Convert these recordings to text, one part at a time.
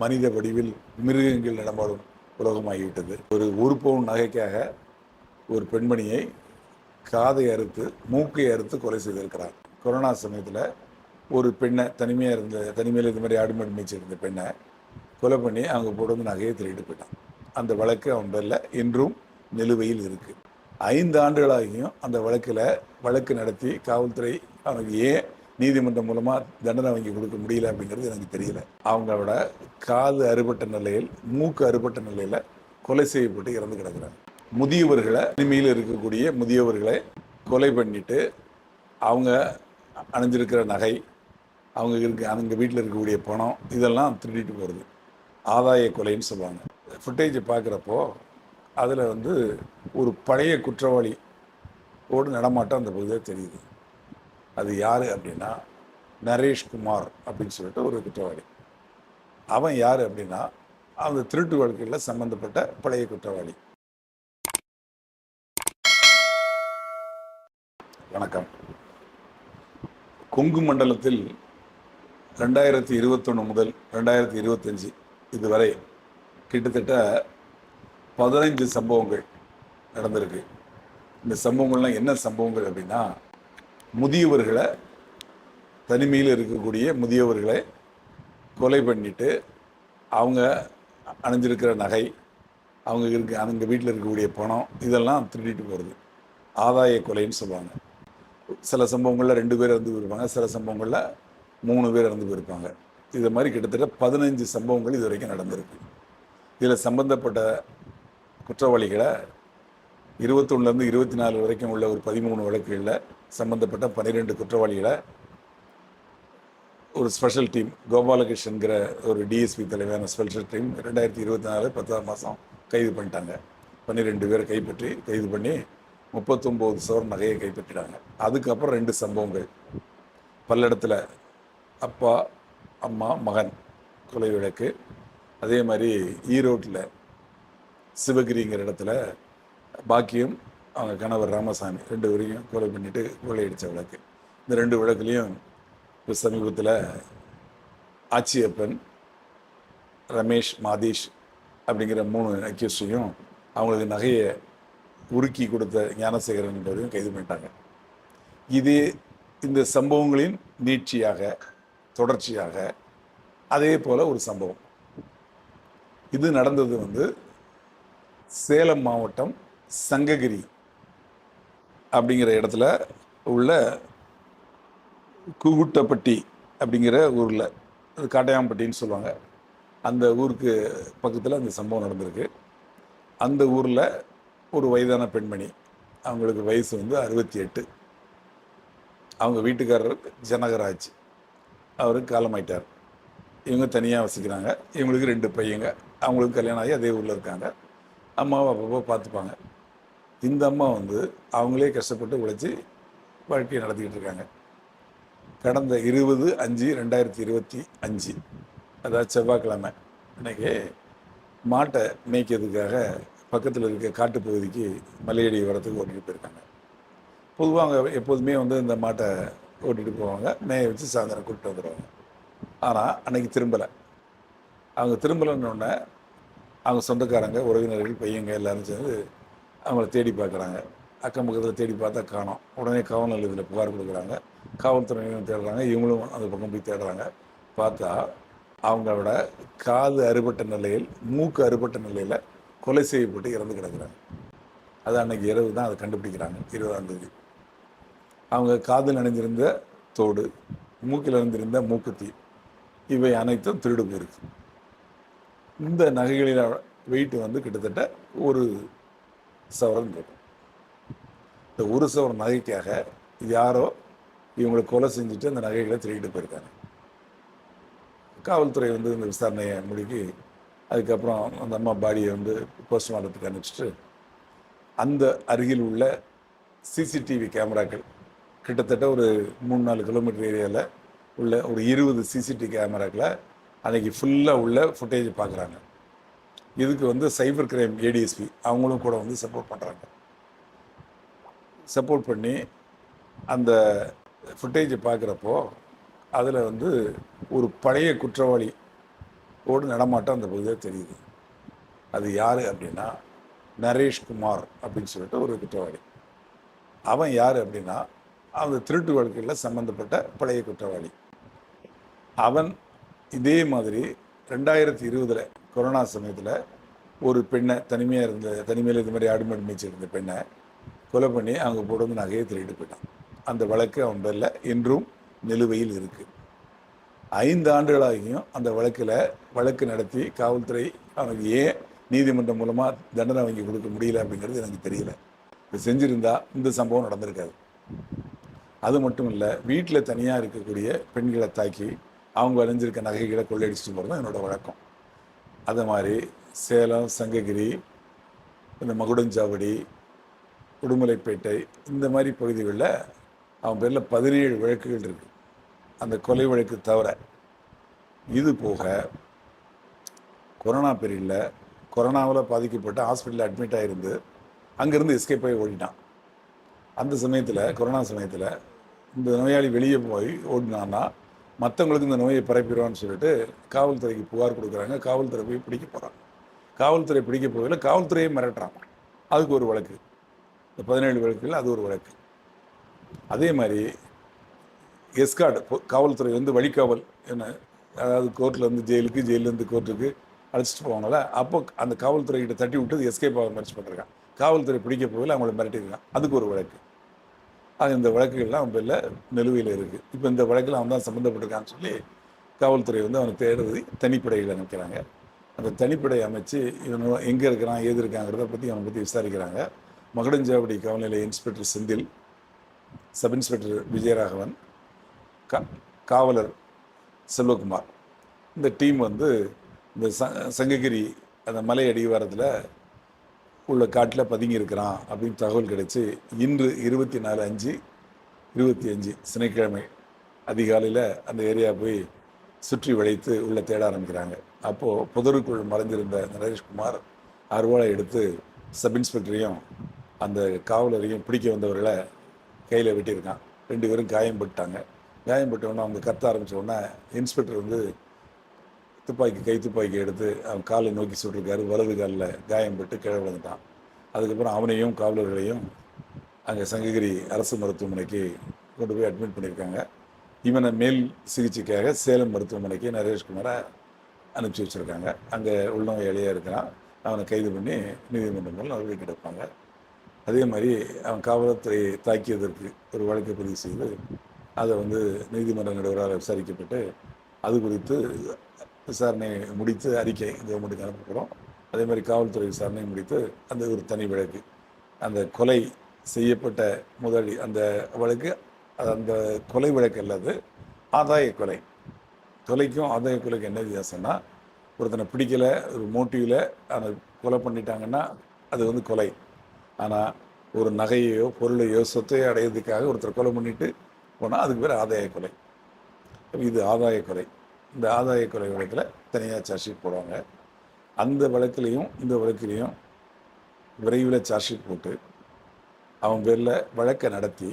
மனித வடிவில் மிருகங்கள் நடமாடும் உலகமாகிவிட்டது. ஒரு ஒரு பவுன் நகைக்காக ஒரு பெண்மணியை காதை அறுத்து மூக்கை அறுத்து கொலை செய்திருக்கிறார். கொரோனா சமயத்தில் ஒரு பெண்ணை தனிமையாக இருந்த தனிமையில் இது மாதிரி ஆடு மாடு பெண்ணை கொலை பண்ணி அவங்க போட்டு வந்து நகையை திருடிட்டு போயிட்டான். அந்த வழக்கு அவன் பேரில் இன்றும் நிலுவையில் இருக்குது ஐந்து ஆண்டுகளாகியும் அந்த வழக்கில் வழக்கு நடத்தி காவல்துறை அவனுக்கு ஏன் நீதிமன்றம் மூலமாக தண்டனை வாங்கி கொடுக்க முடியல அப்படிங்கிறது எனக்கு தெரியல. அவங்களோட காது அறுபட்ட நிலையில் மூக்கு அறுபட்ட நிலையில் கொலை செய்யப்பட்டு இறந்து கிடக்கிறாங்க. முதியவர்களை இனிமையில் இருக்கக்கூடிய முதியவர்களை கொலை பண்ணிட்டு அவங்க அணிஞ்சிருக்கிற நகை அவங்க இருக்க அவங்க வீட்டில் இருக்கக்கூடிய பணம் இதெல்லாம் திருடிட்டு போகிறது ஆதாய கொலைன்னு சொல்லுவாங்க. ஃபுட்டேஜை பார்க்குறப்போ அதில் வந்து ஒரு பழைய குற்றவாளி ஓடு நடமாட்டம் அந்த பகுதியாக தெரியுது. அது யார் அப்படின்னா நரேஷ் குமார் அப்படின்னு சொல்லிட்டு ஒரு குற்றவாளி. அவன் யார் அப்படின்னா அந்த திருட்டு வழக்கில் சம்மந்தப்பட்ட பழைய குற்றவாளி. வணக்கம். கொங்கு மண்டலத்தில் ரெண்டாயிரத்தி இருபத்தொன்று முதல் ரெண்டாயிரத்தி இருபத்தஞ்சி இதுவரை கிட்டத்தட்ட பதினைஞ்சு சம்பவங்கள் நடந்திருக்கு. இந்த சம்பவங்கள்லாம் என்ன சம்பவங்கள் அப்படின்னா முதியவர்களை தனிமையில் இருக்கக்கூடிய முதியவர்களை கொலை பண்ணிட்டு அவங்க அணிஞ்சிருக்கிற நகை அவங்க இருக்க அவங்க வீட்டில் இருக்கக்கூடிய பணம் இதெல்லாம் திருடிட்டு போகிறது ஆதாய கொலைன்னு சொல்லுவாங்க. சில சம்பவங்களில் ரெண்டு பேர் இறந்து போயிருப்பாங்க சில சம்பவங்களில் மூணு பேர் இறந்து போயிருப்பாங்க. இது மாதிரி கிட்டத்தட்ட பதினஞ்சு சம்பவங்கள் இது வரைக்கும் நடந்திருக்கு. இதில் சம்பந்தப்பட்ட குற்றவாளிகளை இருபத்தொன்னுலேருந்து இருபத்தி நாலு வரைக்கும் உள்ள ஒரு பதிமூணு வழக்குகளில் சம்பந்தப்பட்ட பன்னிரெண்டு குற்றவாளிகளை ஒரு ஸ்பெஷல் டீம் கோபாலகிருஷ்ணங்கிற ஒரு டிஎஸ்பி தலைவரான ஸ்பெஷல் டீம் ரெண்டாயிரத்தி இருபத்தி நாலு பத்தாம் மாதம் கைது பண்ணிட்டாங்க. பன்னிரெண்டு பேரை கைப்பற்றி கைது பண்ணி முப்பத்தொம்போது சவர் நகையை கைப்பற்றிட்டாங்க. அதுக்கப்புறம் ரெண்டு சம்பவங்கள். பல்லடத்தில் அப்பா அம்மா மகன் கொலை வழக்கு. அதே மாதிரி ஈரோட்டில் சிவகிரிங்கிற இடத்துல பாக்கியம் அவங்க கணவர் ராமசாமி ரெண்டு பேரையும் கொலை பண்ணிட்டு கொள்ளையடித்த வழக்கு. இந்த ரெண்டு வழக்குலையும் இப்போ சமீபத்தில் ஆச்சியப்பன் ரமேஷ் மாதீஷ் அப்படிங்கிற மூணு அக்யூஸ்டையும் அவங்களுக்கு நகையை உருக்கி கொடுத்த ஞானசேகரன் என்பதையும் கைது பண்ணிட்டாங்க. இது இந்த சம்பவங்களின் நீட்சியாக தொடர்ச்சியாக அதே போல் ஒரு சம்பவம். இது நடந்தது வந்து சேலம் மாவட்டம் சங்ககிரி அப்படிங்கிற இடத்துல உள்ள குகுட்டப்பட்டி அப்படிங்கிற ஊரில் அது காட்டையாம்பட்டின்னு சொல்லுவாங்க. அந்த ஊருக்கு பக்கத்தில் அந்த சம்பவம் நடந்திருக்கு. அந்த ஊரில் ஒரு வயதான பெண்மணி அவங்களுக்கு வயசு வந்து அறுபத்தி எட்டு. அவங்க வீட்டுக்காரர் ஜனகராஜ். அவர் காலமாயிட்டார். இவங்க தனியாக வசிக்கிறாங்க. இவங்களுக்கு ரெண்டு பையங்க. அவங்களுக்கு கல்யாணம் ஆகி அதே ஊரில் இருக்காங்க. அம்மாவை அப்பப்போ பார்த்துப்பாங்க. இந்த அம்மா வந்து அவங்களே கஷ்டப்பட்டு உழைச்சி வாழ்க்கையை நடத்திக்கிட்டு இருக்காங்க. கடந்த இருபது அஞ்சு ரெண்டாயிரத்தி இருபத்தி அஞ்சு அதாவது செவ்வாய்க்கிழமை இன்னைக்கு மாட்டை மேய்க்கிறதுக்காக பக்கத்தில் இருக்க காட்டுப்பகுதிக்கு மலையடி வரத்துக்கு ஓட்டிகிட்டு போயிருக்காங்க. பொதுவாக அவங்க எப்போதுமே வந்து இந்த மாட்டை ஓட்டிகிட்டு போவாங்க. மேய வச்சு சாயந்தரம் கூப்பிட்டு வந்துடுவாங்க ஆனால் அன்னைக்கு திரும்பலை. அவங்க திரும்பலைன்னொடனே அவங்க சொந்தக்காரங்க உறவினர்கள் பையங்க எல்லாரும் சேர்ந்து அவங்கள தேடி பார்க்குறாங்க. அக்கம் பக்கத்தில் தேடி பார்த்தா காணும். உடனே காவல் நிலையத்தில் புகார் கொடுக்குறாங்க. காவல்துறையினரும் தேடுறாங்க. இவங்களும் அந்த பக்கம் போய் தேடுறாங்க. பார்த்தா அவங்களோட காது அறுபட்ட நிலையில் மூக்கு அறுபட்ட நிலையில் கொலை செய்யப்பட்டு இறந்து கிடக்குறாங்க. அது அன்னைக்கு இரவு தான் அதை கண்டுபிடிக்கிறாங்க. இருபதாம் தேதி. அவங்க காதில் அணிந்திருந்த தோடு மூக்கில் அணிந்திருந்த மூக்குத்தி இவை அனைத்தும் திருடு போயிருக்கு. இந்த நகைகளில் வெயிட் வந்து கிட்டத்தட்ட ஒரு சவரன் இருக்கும் இந்த ஒரு சவரன் நகைக்காக யாரோ இவங்களை கொலை செஞ்சுட்டு அந்த நகைகளை திருடிட்டு போயிருக்காங்க காவல்துறை வந்து இந்த விசாரணையை முடிக்கி அதுக்கப்புறம் அந்த அம்மா பாடியை வந்து போஸ்ட்மார்ட்டத்துக்கு அனுப்பிச்சிட்டு அந்த அருகில் உள்ள சிசிடிவி கேமராக்கள் கிட்டத்தட்ட ஒரு மூணு நாலு கிலோமீட்டர் ஏரியாவில் உள்ள ஒரு இருபது சிசிடிவி கேமராக்களை அன்னைக்கு ஃபுல்லாக உள்ள ஃபுட்டேஜ் பார்க்குறாங்க இதுக்கு வந்து சைபர் கிரைம் ஏடிஎஸ்பி அவங்களும் கூட வந்து சப்போர்ட் பண்ணுறாங்க சப்போர்ட் பண்ணி அந்த ஃபுட்டேஜை பார்க்குறப்போ அதில் வந்து ஒரு பழைய குற்றவாளி ஓடு நடமாட்டம் அந்த பகுதியாக தெரியுது. அது யார் அப்படின்னா நரேஷ்குமார் அப்படின்னு சொல்லிட்டு ஒரு குற்றவாளி. அவன் யார் அப்படின்னா அந்த திருட்டு வழக்குகளில் சம்மந்தப்பட்ட பழைய குற்றவாளி. அவன் இதே மாதிரி ரெண்டாயிரத்தி இருபதில் கொரோனா சமயத்தில் ஒரு பெண்ணை தனிமையாக இருந்த தனிமையில் இது மாதிரி ஆடுமாடு மேய்ச்சி இருந்த பெண்ணை கொலை பண்ணி அவங்க போட்டு வந்து நகையை திருடிட்டு போயிட்டான். அந்த வழக்கு அவன் பேரில் இன்றும் நிலுவையில் இருக்குது ஐந்து ஆண்டுகளாகியும் அந்த வழக்கில் வழக்கு நடத்தி காவல்துறை அவனுக்கு ஏன் நீதிமன்றம் மூலமாக தண்டனை வாங்கி கொடுக்க முடியல அப்படிங்கிறது எனக்கு தெரியல. இது செஞ்சுருந்தா இந்த சம்பவம் நடந்திருக்காது. அது மட்டும் இல்லை வீட்டில் தனியாக இருக்கக்கூடிய பெண்களை தாக்கி அவங்க அணிஞ்சிருக்க நகைகளை கொள்ளையடிச்சிட்டு போகிறது தான் என்னோடய வழக்கம். அது மாதிரி சேலம் சங்ககிரி இந்த மகுடஞ்சாவடி உடுமலைப்பேட்டை இந்த மாதிரி பகுதிகளில் அவன் பேரில் பதினேழு வழக்குகள் இருக்குது அந்த கொலை வழக்கு தவிர இது போக கொரோனா பீரியடில் கொரோனாவில் பாதிக்கப்பட்டு ஹாஸ்பிட்டலில் அட்மிட் ஆகிருந்து அங்கேருந்து எஸ்கேப் ஆகி ஓடிட்டான். அந்த சமயத்தில் கொரோனா சமயத்தில் இந்த நோயாளி வெளியே போய் ஓடினான்னா மற்றவங்களுக்கு இந்த நோயை பரப்பிடுவான்னு சொல்லிட்டு காவல்துறைக்கு புகார் கொடுக்குறாங்க. காவல்துறை போய் பிடிக்க போகிறாங்க காவல்துறை பிடிக்க போகல காவல்துறையை மிரட்டுறாங்க. அதுக்கு ஒரு வழக்கு. இந்த பதினேழு வழக்குகள் அது ஒரு வழக்கு. அதே மாதிரி எஸ்கார்டு காவல்துறை வந்து வழிகாவல் என்ன அதாவது கோர்ட்டில் இருந்து ஜெயிலுக்கு ஜெயிலேருந்து கோர்ட்டுக்கு அழைச்சிட்டு போவாங்கள அப்போ அந்த காவல்துறைகிட்ட தட்டி விட்டு எஸ்கேப் ஆக முயற்சி பண்ணுறாங்க காவல்துறை பிடிக்க போகல அவங்கள மிரட்டிருக்கான் அதுக்கு ஒரு வழக்கு. அது இந்த வழக்குகள்லாம் அவன் பேரில் நிலுவையில் இருக்குது இப்போ இந்த வழக்கில் அவன் தான் சம்மந்தப்பட்டிருக்கான்னு சொல்லி காவல்துறை வந்து அவனை தேடுறது தனிப்படையில் அமைக்கிறாங்க அந்த தனிப்படை அமைச்சு இவன் எங்கே இருக்கிறான் ஏது இருக்காங்கிறத பற்றி அவனை பற்றி விசாரிக்கிறாங்க. மகுடஞ்சாவடி காவல்நிலைய inspector Senthil sub inspector Vijayaraghavan கா காவலர் செல்வகுமார். இந்த டீம் வந்து இந்த ச சங்ககிரி அந்த மலை அடிவாரத்தில் உள்ள காட்டில் பதுங்கியிருக்கிறான் அப்படின்னு தகவல் கிடைச்சி இன்று இருபத்தி நாலு அஞ்சு இருபத்தி அஞ்சு சனிக்கிழமை அதிகாலையில் அந்த ஏரியா போய் சுற்றி வளைத்து உள்ளே தேட ஆரம்பிக்கிறாங்க. அப்போது புதருக்குள் மறைஞ்சிருந்த நரேஷ்குமார் அருவாளை எடுத்து சப் இன்ஸ்பெக்டரையும் அந்த காவலரையும் பிடிக்க வந்தவர்களை கையில் வெட்டியிருக்கான். ரெண்டு பேரும் காயம்பட்டாங்க. காயம்பட்டவுடனே அவங்க கத்த ஆரம்பித்த உடனே இன்ஸ்பெக்டர் வந்து துப்பாக்கி கை துப்பாக்கி எடுத்து அவன் காலை நோக்கி சுட்டிருக்காரு வலது காலில் காயம்பட்டு கீழே விழுந்துட்டான். அதுக்கப்புறம் அவனையும் காவலர்களையும் அங்கே சங்ககிரி அரசு மருத்துவமனைக்கு கொண்டு போய் அட்மிட் பண்ணியிருக்காங்க. இவனை மேல் சிகிச்சைக்காக சேலம் மருத்துவமனைக்கு நரேஷ்குமாரை அனுப்பிச்சி வச்சுருக்காங்க. அங்கே உள்நோயாளியாக இருக்கிறான். அவனை கைது பண்ணி நீதிமன்றங்கள் நடவடிக்கை எடுப்பாங்க அதே மாதிரி அவன் காவல்துறை தாக்கியதற்கு ஒரு வழக்கை பதிவு செய்து அதை வந்து நீதிமன்ற நடுவரால் விசாரிக்கப்பட்டு அது குறித்து விசாரணை முடித்து அறிக்கை கவர்மெண்ட்டுக்கு அனுப்புகிறோம் அதே மாதிரி காவல்துறை விசாரணை முடித்து அந்த ஒரு தனி வழக்கு அந்த கொலை செய்யப்பட்ட முதலி அந்த வழக்கு அது அந்த கொலை வழக்கு அல்லது ஆதாய கொலை. கொலைக்கும் ஆதாய கொலைக்கும் என்ன வித்தியாசம்னா ஒருத்தனை பிடிக்கலை ஒரு மோட்டிவில் அந்த கொலை பண்ணிட்டாங்கன்னா அது வந்து கொலை. ஆனால் ஒரு நகையையோ பொருளையோ சொத்தையோ அடையிறதுக்காக ஒருத்தர் கொலை பண்ணிட்டு போனால் அதுக்கு பேர் ஆதாய கொலை. இது ஆதாய கொலை. இந்த ஆதாய குறை வழக்கில் தனியாக சார்ஜ் ஷீட் போடுவாங்க. அந்த வழக்குலேயும் இந்த வழக்குலேயும் விரைவில் சார்ஜ் ஷீட் போட்டு அவன் பேரில் வழக்கை நடத்தி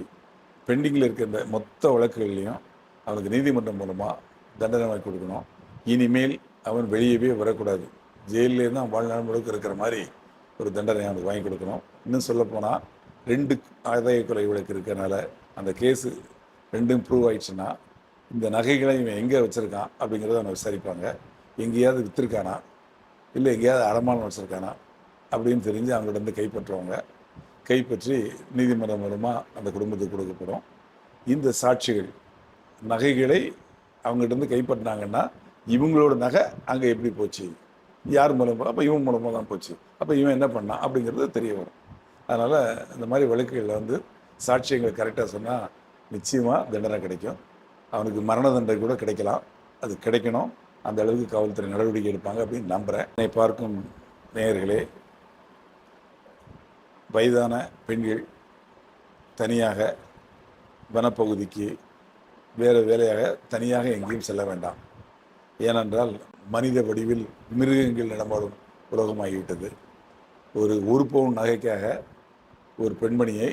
பெண்டிங்கில் இருக்கிற இந்த மொத்த வழக்குகள்லையும் அவனுக்கு நீதிமன்றம் மூலமாக தண்டனை வாங்கி கொடுக்கணும். இனிமேல் அவன் வெளியவே வரக்கூடாது. ஜெயிலே தான் வாழ்நாள் முழுக்க இருக்கிற மாதிரி ஒரு தண்டனை அவனுக்கு வாங்கி கொடுக்கணும். இன்னும் சொல்லப்போனால் ரெண்டு ஆதாய கொலை வழக்கு இருக்கிறனால அந்த கேஸு ரெண்டும் ப்ரூவ் ஆயிடுச்சுன்னா இந்த நகைகளை இவன் எங்கே வச்சுருக்கான் அப்படிங்கிறத அவனை விசாரிப்பாங்க. எங்கேயாவது விற்றுருக்கானா இல்லை எங்கேயாவது அடமானம் வச்சுருக்கானா? அப்படின்னு தெரிஞ்சு அவங்கள்ட்ட இருந்து கைப்பற்றுவாங்க. கைப்பற்றி நீதிமன்றம் மூலமாக அந்த குடும்பத்துக்கு கொடுக்கப்படும். இந்த சாட்சிகள் நகைகளை அவங்ககிட்டருந்து கைப்பற்றினாங்கன்னா இவங்களோட நகை அங்கே எப்படி போச்சு? யார் மூலமாக அப்போ இவன் மூலமாக தான் போச்சு. அப்போ இவன் என்ன பண்ணான் அப்படிங்கிறது தெரிய வரும். அதனால் இந்த மாதிரி வழக்குகளில் வந்து சாட்சியங்களை கரெக்டாக சொன்னால் நிச்சயமாக தண்டனை கிடைக்கும். அவனுக்கு மரண தண்டனை கூட கிடைக்கலாம். அது கிடைக்கணும். அந்த அளவுக்கு காவல்துறை நடவடிக்கை எடுப்பாங்க அப்படின்னு நம்புகிறேன் என்னை பார்க்கும் நேயர்களே வயதான பெண்கள் தனியாக வனப்பகுதிக்கு வேறு வேலையாக தனியாக எங்கேயும் செல்ல வேண்டாம். ஏனென்றால் மனித வடிவில் மிருகங்கள் நடமாடும் உலகமாகிவிட்டது. ஒரு ஒரு பவுன் நகைக்காக ஒரு பெண்மணியை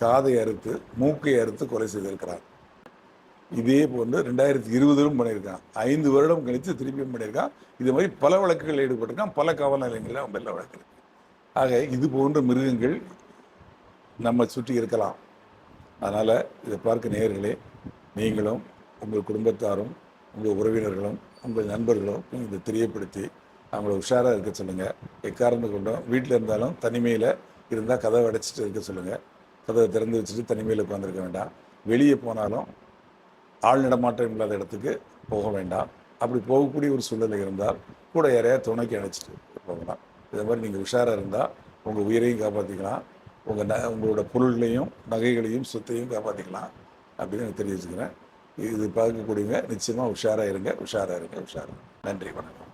காதை அறுத்து மூக்கை அறுத்து கொலை செய்திருக்கிறார். இதே போன்று ரெண்டாயிரத்தி இருபதிலும் பண்ணியிருக்கான். ஐந்து வருடம் கழித்து திருப்பியும் பண்ணியிருக்கான். இது மாதிரி பல வழக்குகளில் ஈடுபட்டிருக்கான். பல காவல் நிலையங்களில் அவன் வெள்ள வழக்கு ஆக இது போன்ற மிருகங்கள் நம்ம சுற்றி இருக்கலாம். அதனால் இதை பார்க்க நேயர்களே நீங்களும் உங்கள் குடும்பத்தாரும் உங்கள் உறவினர்களும் உங்கள் நண்பர்களும் இதை தெரியப்படுத்தி அவங்கள உஷாராக இருக்க சொல்லுங்கள் எக்காரணம் கொண்டும் வீட்டில் இருந்தாலும் தனிமையில் இருந்தால் கதவை அடைச்சிட்டு இருக்க சொல்லுங்கள் கதவை திறந்து வச்சுட்டு தனிமையில் உட்காந்துருக்க வேண்டாம். வெளியே போனாலும் ஆள் நடமாட்டம் இல்லாத இடத்துக்கு போக வேண்டாம். அப்படி போகக்கூடிய ஒரு சூழ்நிலை இருந்தால் கூட யாரையா துணைக்கு அழைச்சிட்டு போகலாம். இதே மாதிரி நீங்கள் உஷாராக இருந்தால் உங்கள் உயிரையும் காப்பாற்றிக்கலாம் உங்கள் ந உங்களோட பொருள்களையும் நகைகளையும் சொத்தையும் காப்பாற்றிக்கலாம் அப்படின்னு எனக்கு தெரிவிச்சுக்கிறேன். இது பார்க்கக்கூடியவங்க நிச்சயமாக உஷாராக இருங்க உஷாராக இருங்க உஷாராக நன்றி வணக்கம்.